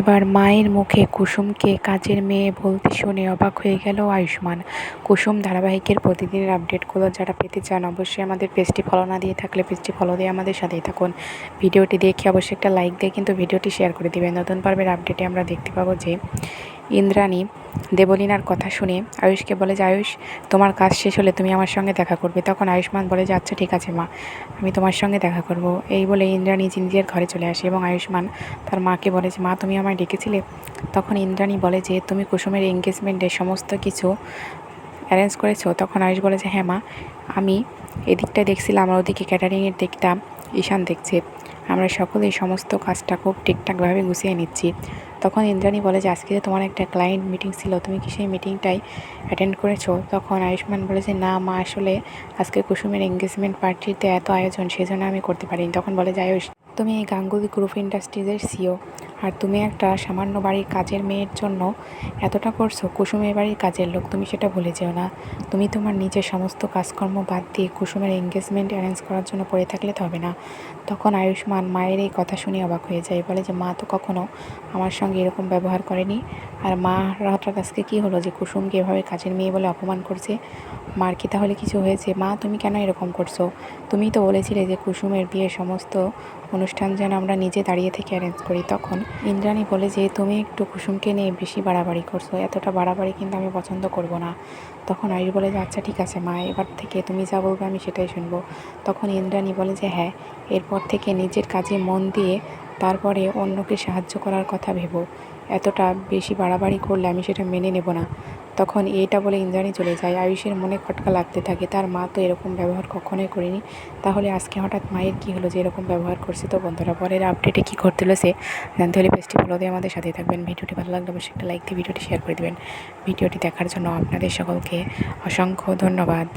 এবার মায়ের মুখে কুসুমকে কাজের মেয়ে বলতে শুনে অবাক হয়ে গেল আয়ুষ্মান। কুসুম ধারাবাহিকের প্রতিদিনের আপডেটগুলো যারা পেতে চান অবশ্যই আমাদের পেজটি ফলো না দিয়ে থাকলে পেজটি ফলো দিয়ে আমাদের সাথেই থাকুন। ভিডিওটি দেখে অবশ্যই একটা লাইক দিয়ে কিন্তু ভিডিওটি শেয়ার করে দেবেন। নতুন পর্বের আপডেটে আমরা দেখতে পাবো যে ইন্দ্রাণী দেবলীনার কথা শুনে আয়ুষকে বলে যে, আয়ুষ, তোমার কাজ শেষ হলে তুমি আমার সঙ্গে দেখা করবে। তখন আয়ুষ্মান বলে, যে আচ্ছা ঠিক আছে, মা, আমি তোমার সঙ্গে দেখা করব। এই বলে ইন্দ্রাণী নিজের ঘরে চলে আসে এবং আয়ুষ্মান তার মাকে বলে যে, মা, তুমি আমায় ডেকেছিলে? তখন ইন্দ্রাণী বলে যে, তুমি কুসুমের এঙ্গেজমেন্টের সমস্ত কিছু অ্যারেঞ্জ করেছ? তখন আয়ুষ বলে যে হ্যাঁ মা, আমি এদিকটা দেখছিলাম, আর ওদিকে ক্যাটারিংয়ের দিকটা ঈশান দেখছে। আমরা সকলেই সমস্ত কাজটা খুব ঠিকঠাকভাবে গুছিয়ে নিচ্ছি। তখন ইন্দ্রাণী বলে যে, আজকে যে তোমার একটা ক্লায়েন্ট মিটিং ছিল, তুমি কি সেই মিটিংটাই অ্যাটেন্ড করেছ? তখন আয়ুষ্মান বলে যে, না মা, আসলে আজকে কুসুমের এঙ্গেজমেন্ট পার্টিতে এত আয়োজন, সেজন্য আমি করতে পারিনি। তখন বলে যে, আয়ুষ, তুমি এই গাঙ্গুলি গ্রুপ ইন্ডাস্ট্রিজের সিও আর তুমি একটা সামান্য বাড়ির কাজের মেয়ের জন্য এতটা করছ, কুসুমের বাড়ির কাজের লোক, তুমি সেটা ভুলে যেও না। তুমি তোমার নিজের সমস্ত কাজকর্ম বাদ দিয়ে কুসুমের এঙ্গেজমেন্ট অ্যারেঞ্জ করার জন্য পড়ে থাকলে তো হবে না। তখন আয়ুষ্মান মায়ের এই কথা শুনে অবাক হয়ে যায়, বলে যে, মা তো কখনো আমার সঙ্গে এরকম ব্যবহার করেনি। আর মা হঠাৎ আজকে কী হলো যে, কুসুমকে এভাবে কাজের মেয়ে বলে অপমান করছে? মার কি তাহলে কিছু হয়েছে? মা, তুমি কেন এরকম করছ? তুমি তো বলেছিলে যে, কুসুমের বিয়ের সমস্ত অনুষ্ঠান যেন আমরা নিজে দাঁড়িয়ে থেকে অ্যারেঞ্জ করি। তখন ইন্দ্রাণী বলে যে, তুমি একটু কুসুমকে নিয়ে বেশি বাড়াবাড়ি করছ। এতটা বাড়াবাড়ি কিন্তু আমি পছন্দ করব না। তখন আয়ুষ বলে যে আচ্ছা ঠিক আছে, মা, এবার থেকে তুমি যা বলবে আমি সেটাই শুনব। তখন ইন্দ্রাণী বলে যে হ্যাঁ। এরপর থেকে নিজের কাজে মন দিয়ে তারপরে অন্যকে সাহায্য করার কথা ভেবো। এতটা বেশি বাড়াবাড়ি করলে আমি সেটা মেনে নেব না। তখন এটা বলে ইন্দ্রাণী চলে যায়। আয়ুষের মনে খটকা লাগতে থাকে। তার মা তো এরকম ব্যবহার কখনোই করেনি। তাহলে আজকে হঠাৎ মায়ের কী হলো যে এরকম ব্যবহার করছে তো বন্ধুরা? পরের আপডেটে কী করতে সে জানতে হলে পেজটি ফলো দিয়ে আমাদের সাথে থাকবেন। ভিডিওটি ভালো লাগলে অবশ্যই একটা লাইক দিয়ে ভিডিওটি শেয়ার করে দেবেন। ভিডিওটি দেখার জন্য আপনাদের সকলকে অসংখ্য ধন্যবাদ।